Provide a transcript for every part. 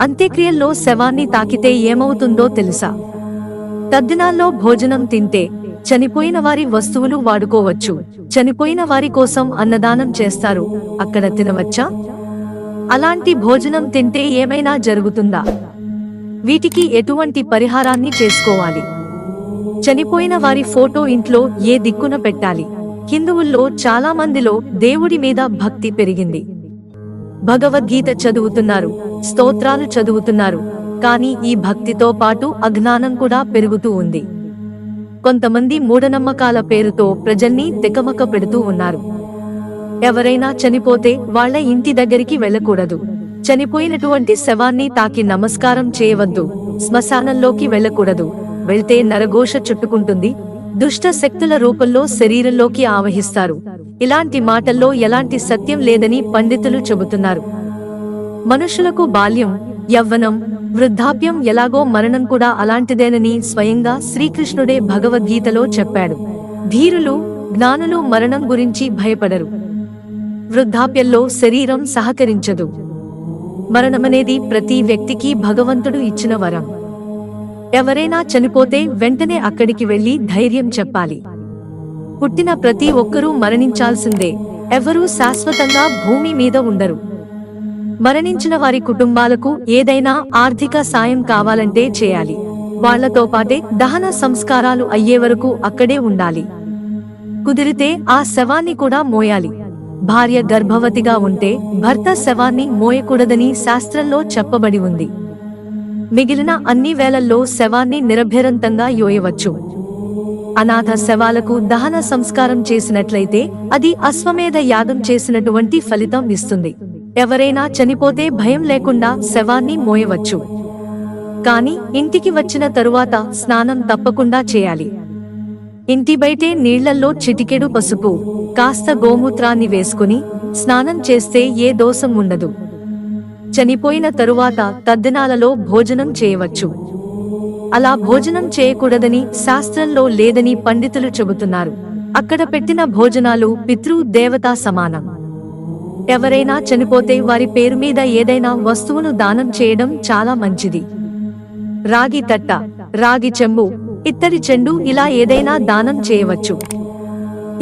అంత్యక్రియల్లో శవాన్ని తాకితే ఏమవుతుందో తెలుసా? తద్దినాల్లో భోజనం తింటే చనిపోయిన వారి వస్తువులు వాడుకోవచ్చు. చనిపోయిన వారి కోసం అన్నదానం చేస్తారు. అక్కడ తినవచ్చా? అలాంటి భోజనం తింటే ఏమైనా జరుగుతుందా? వీటికి ఎటువంటి పరిహారాన్ని చేసుకోవాలి? చనిపోయిన వారి ఫోటో ఇంట్లో ఏ దిక్కున పెట్టాలి? హిందువుల్లో చాలా మందిలో దేవుడి మీద భక్తి పెరిగింది. భగవద్గీత చదువుతున్నారు. స్తోత్రాలు చదువుతున్నారు. కానీ ఈ భక్తితో పాటు అజ్ఞానం కూడా పెరుగుతూ ఉంది. కొంతమంది మూఢనమ్మకాల పేరుతో ప్రజల్ని తెకమక పెడుతూ ఉన్నారు. ఎవరైనా చనిపోతే వాళ్ళ ఇంటి దగ్గరికి వెళ్ళకూడదు. చనిపోయినటువంటి శవాన్ని తాకి నమస్కారం చేయవద్దు. శ్మశానంలోకి వెళ్ళకూడదు. వెళ్తే నరఘోష చుట్టుకుంటుంది. దుష్ట శక్తుల రూపంలో శరీరంలోకి ఆవహిస్తారు. ఇలాంటి మాటల్లో ఎలాంటి సత్యం లేదని పండితులు చెబుతున్నారు. మనుషులకు బాల్యం యవ్వనం వృద్ధాప్యం ఎలాగో మరణం కూడా అలాంటిదేనని స్వయంగా శ్రీకృష్ణుడే భగవద్గీతలో చెప్పాడు. ధీరులు జ్ఞానులు మరణం గురించి భయపడరు. వృద్ధాప్యంలో శరీరం సహకరించదు. మరణమనేది ప్రతి వ్యక్తికి భగవంతుడు ఇచ్చిన వరం. ఎవరైనా చనిపోతే వెంటనే అక్కడికి వెళ్ళి ధైర్యం చెప్పాలి. పుట్టిన ప్రతి ఒక్కరూ మరణించాల్సిందే. ఎవరూ శాశ్వతంగా భూమి మీద ఉండరు. మరణించిన వారి కుటుంబాలకు ఏదైనా ఆర్థిక సాయం కావాలంటే చేయాలి. వాళ్ళతో పాటే దహన సంస్కారాలు అయ్యే వరకు అక్కడే ఉండాలి. కుదిరితే ఆ శవాన్ని కూడా మోయాలి. భార్య గర్భవతిగా ఉంటే భర్త శవాన్ని మోయకూడదని శాస్త్రంలో చెప్పబడి ఉంది. మిగిలిన అన్ని వేళల్లో శవాన్ని నిరభ్యరంతంగా యోయవచ్చు. అనాథ శవాలకు దహన సంస్కారం చేసినట్లయితే అది అశ్వమేధ యాగం చేసినటువంటి ఫలితం ఇస్తుంది. ఎవరైనా చనిపోతే భయం లేకుండా శవాన్ని మోయవచ్చు. కానీ ఇంటికి వచ్చిన తరువాత స్నానం తప్పకుండా చేయాలి. ఇంటి బయటే నీళ్ళల్లో చిటికెడు పసుపు కాస్త గోమూత్రాన్ని వేసుకుని స్నానం చేస్తే ఏ దోషం ఉండదు. చనిపోయిన తరువాత తద్దినాలలో భోజనం చేయవచ్చు. అలా భోజనం చేయకూడదని శాస్త్రంలో లేదని పండితులు చెబుతున్నారు. అక్కడ పెట్టిన భోజనాలు పితృ దేవతా సమానం. ఎవరైనా చనిపోతే వారి పేరు మీద ఏదైనా వస్తువును దానం చేయడం చాలా మంచిది. రాగి తట్ట రాగి చెంబు ఇత్తడి చెండు ఇలా ఏదైనా దానం చేయవచ్చు.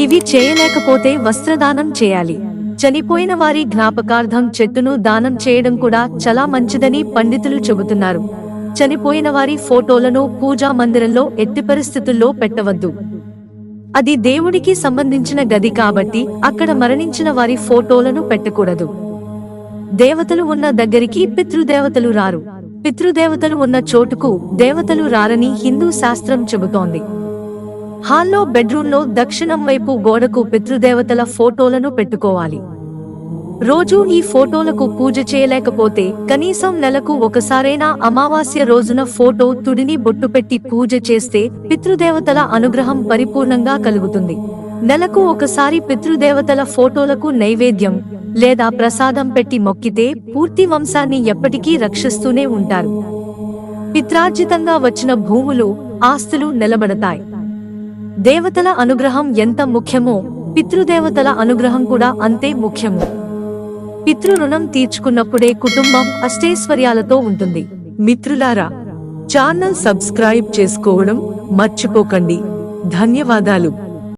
ఇవి చేయలేకపోతే వస్త్రదానం చేయాలి. చనిపోయిన వారి జ్ఞాపకార్థం చెట్టును దానం చేయడం కూడా చాలా మంచిదని పండితులు చెబుతున్నారు. చనిపోయిన వారి ఫోటోలను పూజా మందిరంలో ఎట్టి పరిస్థితుల్లో పెట్టవద్దు. అది దేవుడికి సంబంధించిన గది కాబట్టి అక్కడ మరణించిన వారి ఫోటోలను పెట్టకూడదు. దేవతలు ఉన్న దగ్గరికి పితృదేవతలు రారు. పితృదేవతలు ఉన్న చోటుకు దేవతలు రారని హిందూ శాస్త్రం చెబుతోంది. హాల్లో బెడ్రూమ్లో దక్షిణం వైపు గోడకు పితృదేవతల ఫోటోలను పెట్టుకోవాలి. రోజూ ఈ ఫోటోలకు పూజ చేయలేకపోతే కనీసం నెలకు ఒకసారైనా అమావాస్య రోజున ఫోటో తుడిని బొట్టు పెట్టి పూజ చేస్తే పితృదేవతల అనుగ్రహం పరిపూర్ణంగా కలుగుతుంది. నెలకు ఒకసారి పితృదేవతల ఫోటోలకు నైవేద్యం లేదా ప్రసాదం పెట్టి మొక్కితే పూర్తి వంశాన్ని ఎప్పటికీ రక్షిస్తూనే ఉంటారు. పిత్రార్జితంగా వచ్చిన భూములు ఆస్తులు నిలబడతాయి. దేవతల అనుగ్రహం ఎంత ముఖ్యమో పితృదేవతల అనుగ్రహం కూడా అంతే ముఖ్యము. పితృ రుణం తీర్చుకున్నప్పుడే కుటుంబం అష్టైశ్వర్యాలతో ఉంటుంది. మిత్రులారా ఛానల్ సబ్స్క్రైబ్ చేసుకోవడం మర్చిపోకండి. ధన్యవాదాలు.